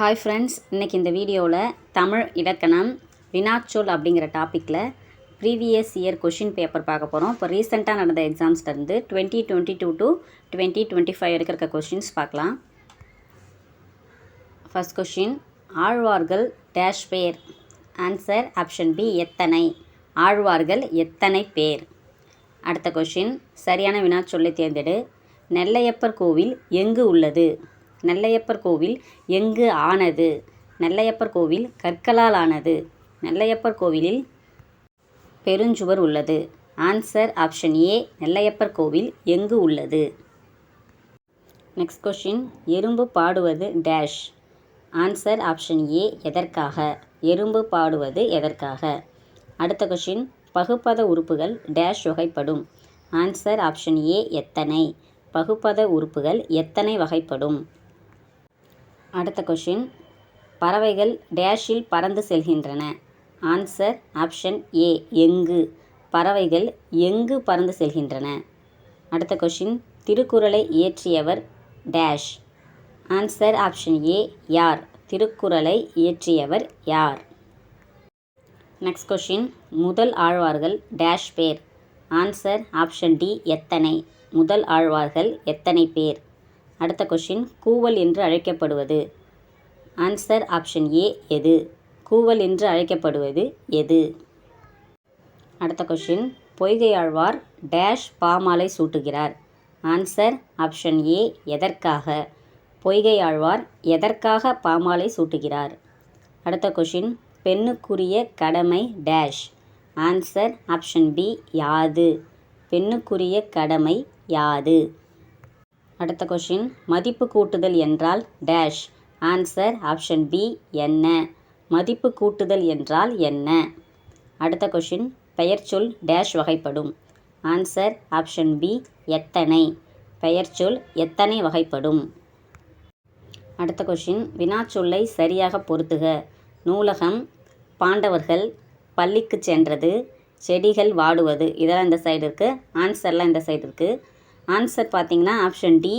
Hi friends இன்றைக்கி இந்த வீடியோவில் தமிழ் இலக்கணம் வினாச்சொல் அப்படிங்கிற டாப்பிக்கில் ப்ரீவியஸ் இயர் கொஷின் பேப்பர் பார்க்க போகிறோம் இப்போ ரீசெண்டாக நடந்த எக்ஸாம்ஸ்லேருந்து twenty twenty two to twenty twenty five வரைக்கும் இருக்க கொஷின்ஸ் பார்க்கலாம். ஃபஸ்ட் கொஷின் ஆழ்வார்கள் டேஷ் பேர் ஆன்சர் ஆப்ஷன் பி எத்தனை? ஆழ்வார்கள் எத்தனை பேர்? அடுத்த கொஷின் சரியான வினாச்சொல்லை தேர்ந்தெடு. நெல்லையப்பர் கோவில் எங்கு உள்ளது? நெல்லையப்பர் கோவில் எங்கு ஆனது? நெல்லையப்பர் கோவில் கற்களால் ஆனது. நெல்லையப்பர் கோவிலில் பெருஞ்சுவர் உள்ளது. ஆன்சர் ஆப்ஷன் ஏ நெல்லையப்பர் கோவில் எங்கு உள்ளது? நெக்ஸ்ட் கொஷின் எறும்பு பாடுவது டேஷ் ஆன்சர் ஆப்ஷன் ஏ எதற்காக? எறும்பு பாடுவது எதற்காக? அடுத்த கொஷின் பகுப்பத உறுப்புகள் டேஷ் வகைப்படும். ஆன்சர் ஆப்ஷன் ஏ எத்தனை? பகுப்பத உறுப்புகள் எத்தனை வகைப்படும்? அடுத்த கொஷின் பறவைகள் டேஷில் பறந்து செல்கின்றன. ஆன்சர் ஆப்ஷன் ஏ எங்கு? பறவைகள் எங்கு பறந்து செல்கின்றன? அடுத்த கொஷின் திருக்குறளை இயற்றியவர் டேஷ் ஆன்சர் ஆப்ஷன் ஏ யார்? திருக்குறளை இயற்றியவர் யார்? நெக்ஸ்ட் கொஷின் முதல் ஆழ்வார்கள் டேஷ் பேர். ஆன்சர் ஆப்ஷன் டி எத்தனை? முதல் ஆழ்வார்கள் எத்தனை பேர்? அடுத்த கொஷின் கூவல் என்று அழைக்கப்படுவது. ஆன்சர் ஆப்ஷன் ஏ எது? கூவல் என்று அழைக்கப்படுவது எது? அடுத்த கொஷின் பொய்கையாழ்வார் டேஷ் பாமாலை சூட்டுகிறார். ஆன்சர் ஆப்ஷன் ஏ எதற்காக? பொய்கையாழ்வார் எதற்காக பாமாலை சூட்டுகிறார்? அடுத்த கொஷின் பெண்ணுக்குரிய கடமை டேஷ் ஆன்சர் ஆப்ஷன் பி யாது. பெண்ணுக்குரிய கடமை யாது. அடுத்த கொஷின் மதிப்பு கூட்டுதல் என்றால் டேஷ் ஆன்சர் ஆப்ஷன் பி என்ன? மதிப்பு கூட்டுதல் என்றால் என்ன? அடுத்த கொஷின் பெயர்ச்சொல் டேஷ் வகைப்படும். ஆன்சர் ஆப்ஷன் பி எத்தனை? பெயர்ச்சொல் எத்தனை வகைப்படும்? அடுத்த கொஷின் வினாச்சொல்லை சரியாக பொருத்துக. நூலகம். பாண்டவர்கள் பள்ளிக்கு சென்றது. செடிகள் வாடுவது. இதெல்லாம் இந்த சைடு இருக்குது ஆன்சர்லாம் இந்த சைடு இருக்குது ஆன்சர் பார்த்தீங்கன்னா ஆப்ஷன் டி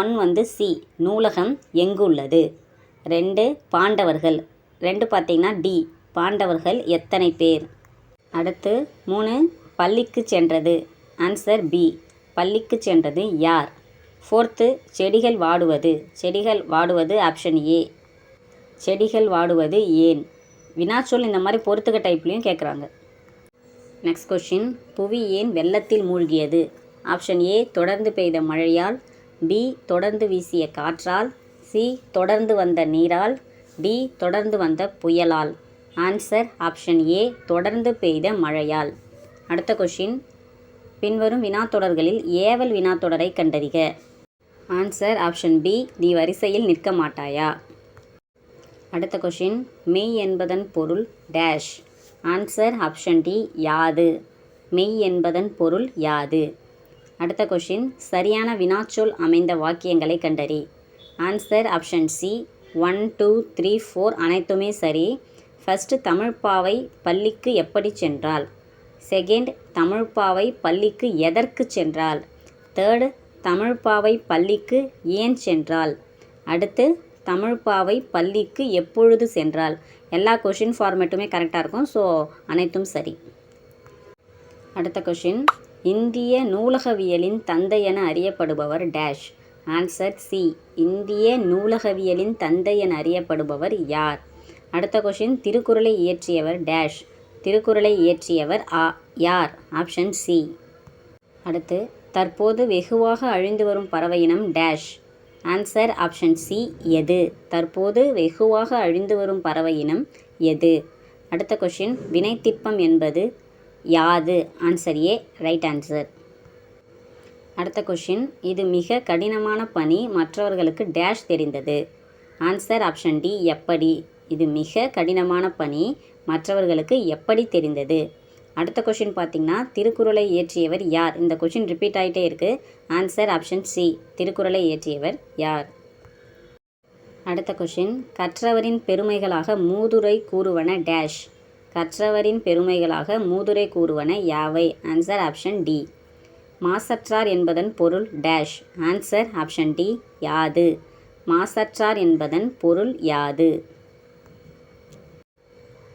ஒன் வந்து சி நூலகம் எங்கு உள்ளது? ரெண்டு பாண்டவர்கள். ரெண்டு பார்த்தீங்கன்னா டி பாண்டவர்கள் எத்தனை பேர்? அடுத்து மூணு பள்ளிக்கு சென்றது. ஆன்சர் பி பள்ளிக்கு சென்றது யார்? ஃபோர்த்து செடிகள் வாடுவது. செடிகள் வாடுவது ஆப்ஷன் ஏ செடிகள் வாடுவது ஏன்? வினாச்சொல் இந்த மாதிரி பொறுத்துக்க டைப்லேயும் கேட்குறாங்க நெக்ஸ்ட் கொஷின் புவி ஏன் வெள்ளத்தில் மூழ்கியது? ஆப்ஷன் ஏ தொடர்ந்து பெய்த மழையால் பி தொடர்ந்து வீசிய காற்றால் சி தொடர்ந்து வந்த நீரால் டி தொடர்ந்து வந்த புயலால். ஆன்சர் ஆப்ஷன் ஏ தொடர்ந்து பெய்த மழையால். அடுத்த கொஷின் பின்வரும் வினாத்தொடர்களில் ஏவல் வினாத்தொடரை கண்டறிக. ஆன்சர் ஆப்ஷன் பி நீ வரிசையில் நிற்க மாட்டாயா? அடுத்த கொஷின் மெய் என்பதன் பொருள் டேஷ் ஆன்சர் ஆப்ஷன் டி யாது. மெய் என்பதன் பொருள் யாது. அடுத்த கொஷின் சரியான வினாச்சொல் அமைந்த வாக்கியங்களை கண்டறி. Answer option C one two three four அனைத்துமே சரி. ஃபஸ்ட்டு தமிழ்ப்பாவை பள்ளிக்கு எப்படி சென்றால் செகண்ட் தமிழ்ப்பாவை பள்ளிக்கு எதற்கு சென்றால் தேர்டு தமிழ்ப்பாவை பள்ளிக்கு ஏன் சென்றால் அடுத்து தமிழ்ப்பாவை பள்ளிக்கு எப்பொழுது சென்றால் எல்லா கொஷின் ஃபார்மேட்டுமே கரெக்டாக இருக்கும். ஸோ அனைத்தும் சரி. அடுத்த கொஷின் இந்திய நூலகவியலின் தந்தை என அறியப்படுபவர் டேஷ். Answer C. இந்திய நூலகவியலின் தந்தை என அறியப்படுபவர் யார்? அடுத்த கொஷின் திருக்குறளை இயற்றியவர் டேஷ். திருக்குறளை இயற்றியவர் ஆ யார்? ஆப்ஷன் சி அடுத்து தற்போது வெகுவாக அழிந்து வரும் பறவை இனம் டேஷ். ஆன்சர் ஆப்ஷன் சி எது? தற்போது வெகுவாக அழிந்து வரும் பறவை இனம் எது? அடுத்த கொஷின் வினைத்திற்பம் என்பது யாது? ஆன்சர் ஏ ரைட் ஆன்சர் அடுத்த கொஷின் இது மிக கடினமான பணி. மற்றவர்களுக்கு டேஷ் தெரிந்தது. ஆன்சர் ஆப்ஷன் டி எப்படி? இது மிக கடினமான பணி. மற்றவர்களுக்கு எப்படி தெரிந்தது? அடுத்த கொஷின் பார்த்தீங்கன்னா திருக்குறளை இயற்றியவர் யார்? இந்த கொஷின் ரிப்பீட் ஆகிட்டே இருக்குது ஆன்சர் ஆப்ஷன் சி திருக்குறளை இயற்றியவர் யார்? அடுத்த கொஷின் கற்றவரின் பெருமைகளாக மூதுரை கூறுவன டேஷ் கற்றவரின் பெருமைகளாக மூதுரை கூறுவன யாவை? ஆன்சர் ஆப்ஷன் டி மாசற்றார் என்பதன் பொருள் டேஷ் ஆன்சர் ஆப்ஷன் டி யாது. மாசற்றார் என்பதன் பொருள் யாது.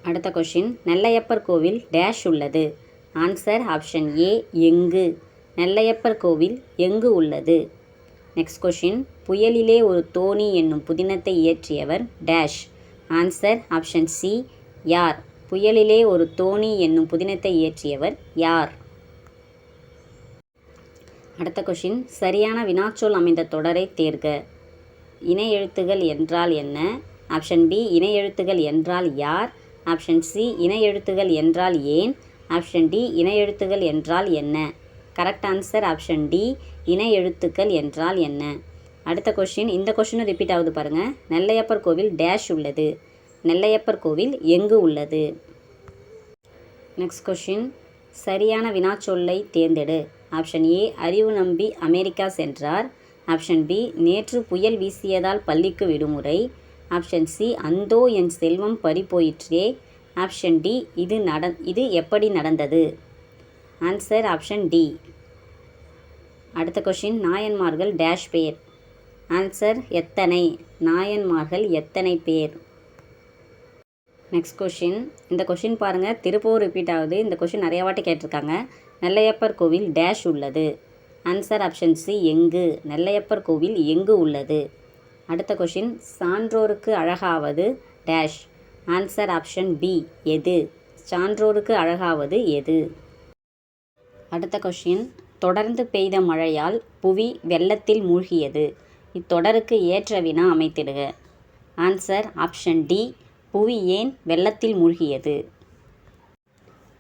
அடுத்த கொஷின் நெல்லையப்பர் கோவில் டேஷ் உள்ளது. ஆன்சர் ஆப்ஷன் ஏ எங்கு? நெல்லையப்பர் கோவில் எங்கு உள்ளது? நெக்ஸ்ட் கொஷின் புயலிலே ஒரு தோணி என்னும் புதினத்தை இயற்றியவர் டேஷ் ஆன்சர் ஆப்ஷன் சி யார்? புயலிலே ஒரு தோணி என்னும் புதினத்தை இயற்றியவர் யார்? அடுத்த கொஷின் சரியான வினாச்சொல் அமைந்த தொடரை தேர்க. இணை எழுத்துகள் என்றால் என்ன? ஆப்ஷன் பி இணை எழுத்துகள் என்றால் யார்? ஆப்ஷன் சி இணை எழுத்துகள் என்றால் ஏன்? ஆப்ஷன் டி இணை எழுத்துகள் என்றால் என்ன? கரெக்ட் ஆன்சர் ஆப்ஷன் டி இணை எழுத்துக்கள் என்றால் என்ன? அடுத்த கொஷின் இந்த கொஷினும் ரிப்பீட் ஆகுது பாருங்கள் நெல்லையப்பர் கோவில் டேஷ் உள்ளது. நெல்லையப்பர் கோவில் எங்கு உள்ளது? நெக்ஸ்ட் கொஷின் சரியான வினாச்சொல்லை தேர்ந்தெடு. ஆப்ஷன் ஏ அறிவு நம்பி அமெரிக்கா சென்றார். ஆப்ஷன் பி நேற்று புயல் வீசியதால் பள்ளிக்கு விடுமுறை. ஆப்ஷன் சி அந்தோ என் செல்வம் பறிப்போயிற்றே ஆப்ஷன் டி இது நட இது எப்படி நடந்தது? ஆன்சர் ஆப்ஷன் டி அடுத்த கொஷின் நாயன்மார்கள் டேஷ் பேர் ஆன்சர் எத்தனை? நாயன்மார்கள் எத்தனை பேர்? நெக்ஸ்ட் கொஷின் இந்த கொஷின் பாருங்கள் திருப்பூர் ரிப்பீட் ஆகுது. இந்த கொஷின் நிறைய வாட்டி கேட்டிருக்காங்க. நெல்லையப்பர் கோவில் டேஷ் உள்ளது. ஆன்சர் ஆப்ஷன் சி எங்கு? நெல்லையப்பர் கோவில் எங்கு உள்ளது? அடுத்த கொஷின் சான்றோருக்கு அழகாவது டேஷ் ஆன்சர் ஆப்ஷன் பி எது? சான்றோருக்கு அழகாவது எது? அடுத்த கொஷின் தொடர்ந்து பெய்த மழையால் புவி வெள்ளத்தில் மூழ்கியது. இத்தொடருக்கு ஏற்ற வினா அமைத்திடுக. ஆன்சர் ஆப்ஷன் டி புவி ஏன் வெள்ளத்தில் மூழ்கியது?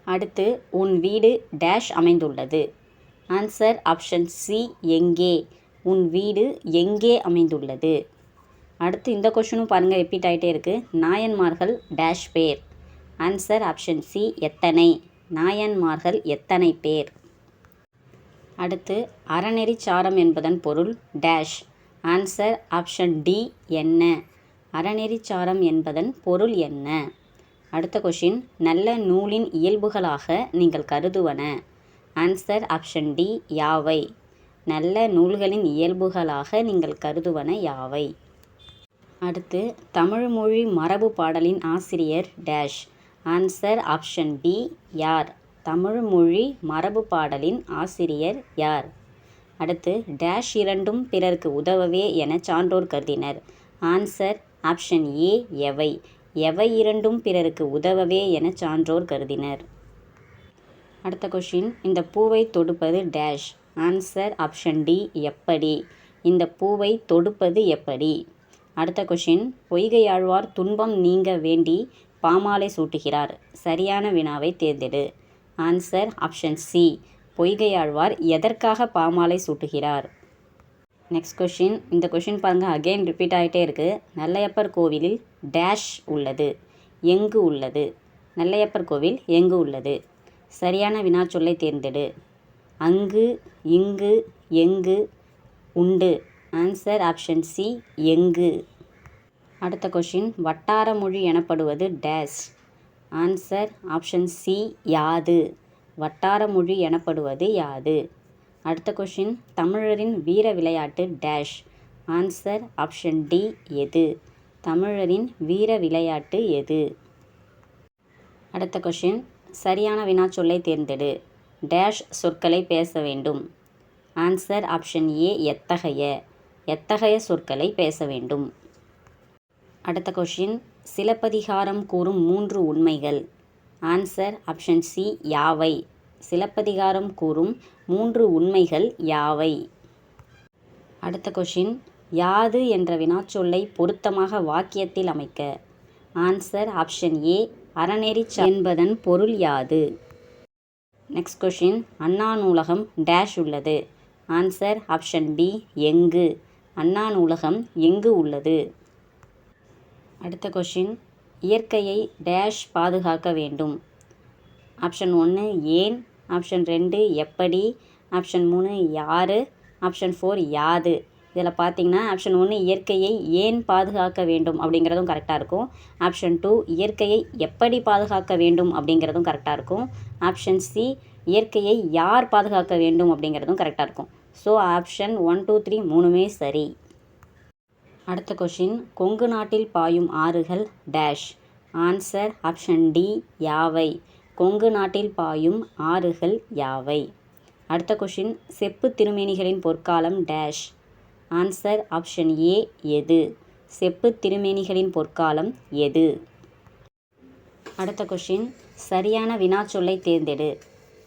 அடுத்து உன் வீடு டேஷ் அமைந்துள்ளது. ஆன்சர் ஆப்ஷன் சி எங்கே? உன் வீடு எங்கே அமைந்துள்ளது? அடுத்து இந்த கொஷனும் பாருங்கள் ரிப்பீட் ஆகிட்டே இருக்குது நாயன்மார்கள் டேஷ் பேர். ஆன்சர் ஆப்ஷன் சி எத்தனை? நாயன்மார்கள் எத்தனை பேர்? அடுத்து அறநெறி சாரம் என்பதன் பொருள் டேஷ். ஆன்சர் ஆப்ஷன் டி என்ன? அறநெறிச்சாரம் என்பதன் பொருள் என்ன? அடுத்த கொஷின் நல்ல நூலின் இயல்புகளாக நீங்கள் கருதுவன. ஆன்சர் ஆப்ஷன் டி யாவை? நல்ல நூல்களின் இயல்புகளாக நீங்கள் கருதுவன யாவை? அடுத்து தமிழ்மொழி மரபு பாடலின் ஆசிரியர் டேஷ் ஆன்சர் ஆப்ஷன் பி யார்? தமிழ்மொழி மரபு பாடலின் ஆசிரியர் யார்? அடுத்து டேஷ் இரண்டும் பிறருக்கு உதவவே என சான்றோர் கருதினர். ஆன்சர் ஆப்ஷன் ஏ எவை. எவை இரண்டும் பிறருக்கு உதவவே என சான்றோர் கருதினர். அடுத்த கொஷின் இந்த பூவை தொடுப்பது டேஷ் ஆன்சர் ஆப்ஷன் டி எப்படி? இந்த பூவை தொடுப்பது எப்படி? அடுத்த கொஷின் பொய்கையாழ்வார் துன்பம் நீங்க வேண்டி பாமாலை சூட்டுகிறார். சரியான வினாவை தேர்ந்தெடு. ஆன்சர் ஆப்ஷன் சி பொய்கையாழ்வார் எதற்காக பாமாலை சூட்டுகிறார்? நெக்ஸ்ட் கொஷின் இந்த கொஷின் பாருங்கள் அகெயின் ரிப்பீட் ஆகிட்டே இருக்குது நல்லையப்பர் கோவிலில் டேஷ் உள்ளது எங்கு உள்ளது? நல்லையப்பர் கோவில் எங்கு உள்ளது? சரியான வினாச்சொல்லை தேர்ந்தெடு. அங்கு இங்கு எங்கு உண்டு. ஆன்சர் ஆப்ஷன் சி எங்கு. அடுத்த கொஷின் வட்டார மொழி எனப்படுவது டேஷ் ஆன்சர் ஆப்ஷன் சி யாது. வட்டார மொழி எனப்படுவது யாது. அடுத்த கொஷின் தமிழரின் வீர விளையாட்டு டேஷ் ஆன்சர் ஆப்ஷன் டி எது? தமிழரின் வீர விளையாட்டு எது? அடுத்த கொஷின் சரியான வினாச்சொல்லை தேர்ந்தெடு. டேஷ் சொற்களை பேச வேண்டும். ஆன்சர் ஆப்ஷன் ஏ எத்தகைய? எத்தகைய சொற்களை பேச வேண்டும்? அடுத்த கொஷின் சிலப்பதிகாரம் கூறும் மூன்று உண்மைகள். ஆன்சர் ஆப்ஷன் சி யாவை? சிலப்பதிகாரம் கூறும் மூன்று உண்மைகள் யாவை? அடுத்த கொஷின் யாது என்ற வினாச்சொல்லை பொருத்தமாக வாக்கியத்தில் அமைக்க. ஆன்சர் ஆப்ஷன் ஏ அறநெறி என்பதன் பொருள் யாது? நெக்ஸ்ட் கொஷின் அண்ணா நூலகம் டேஷ் உள்ளது. ஆன்சர் ஆப்ஷன் பி எங்கு? அண்ணா நூலகம் எங்கு உள்ளது? அடுத்த கொஷின் இயற்கையை டேஷ் பாதுகாக்க வேண்டும். ஆப்ஷன் ஒன்று ஏன்? ஆப்ஷன் ரெண்டு எப்படி? ஆப்ஷன் மூணு யார்? ஆப்ஷன் ஃபோர் யாது. இதில் பார்த்தீங்கன்னா ஆப்ஷன் ஒன்று இயற்கையை ஏன் பாதுகாக்க வேண்டும் அப்படிங்கிறதும் கரெக்டாக இருக்கும். ஆப்ஷன் டூ இயற்கையை எப்படி பாதுகாக்க வேண்டும் அப்படிங்கிறதும் கரெக்டாக இருக்கும். ஆப்ஷன் சி இயற்கையை யார் பாதுகாக்க வேண்டும் அப்படிங்கிறதும் கரெக்டாக இருக்கும். So option one two three மூணுமே சரி. அடுத்த கொஷின் கொங்கு நாட்டில் பாயும் ஆறுகள் டேஷ் ஆன்சர் ஆப்ஷன் டி யாவை? கொங்கு நாட்டில் பாயும் ஆறுகள் யாவை? அடுத்த கொஷின் செப்பு திருமேனிகளின் பொற்காலம் டேஷ் ஆன்சர் ஆப்ஷன் ஏ எது? செப்பு திருமேனிகளின் பொற்காலம் எது? அடுத்த கொஷின் சரியான வினாச்சொல்லை தேர்ந்தெடு.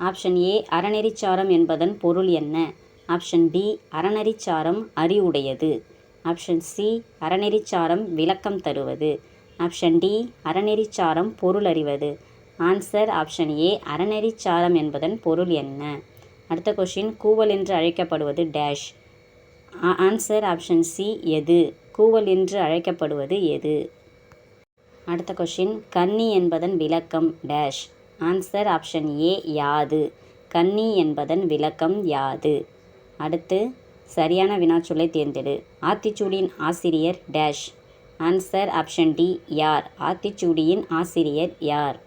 ஆப்ஷன் ஏ அறநெறிச்சாரம் என்பதன் பொருள் என்ன? ஆப்ஷன் பி அறநெறிச்சாரம் அறிவுடையது. ஆப்ஷன் சி அறநெறிச்சாரம் விளக்கம் தருவது. ஆப்ஷன் டி அறநெறிச்சாரம் பொருள் அறிவது. ஆன்சர் ஆப்ஷன் ஏ அறநெறிச்சாரம் என்பதன் பொருள் என்ன? அடுத்த கொஷின் கூவல் என்று அழைக்கப்படுவது டேஷ் ஆன்சர் ஆப்ஷன் சி எது? கூவல் என்று அழைக்கப்படுவது எது? அடுத்த கொஷின் கன்னி என்பதன் விளக்கம் டேஷ் ஆன்சர் ஆப்ஷன் ஏ யாது. கன்னி என்பதன் விளக்கம் யாது. அடுத்து சரியான வினாச்சொல்லை தேர்ந்தெடு. ஆத்திச்சூடியின் ஆசிரியர் டேஷ் ஆன்சர் ஆப்ஷன் டி யார்? ஆத்திச்சூடியின் ஆசிரியர் யார்?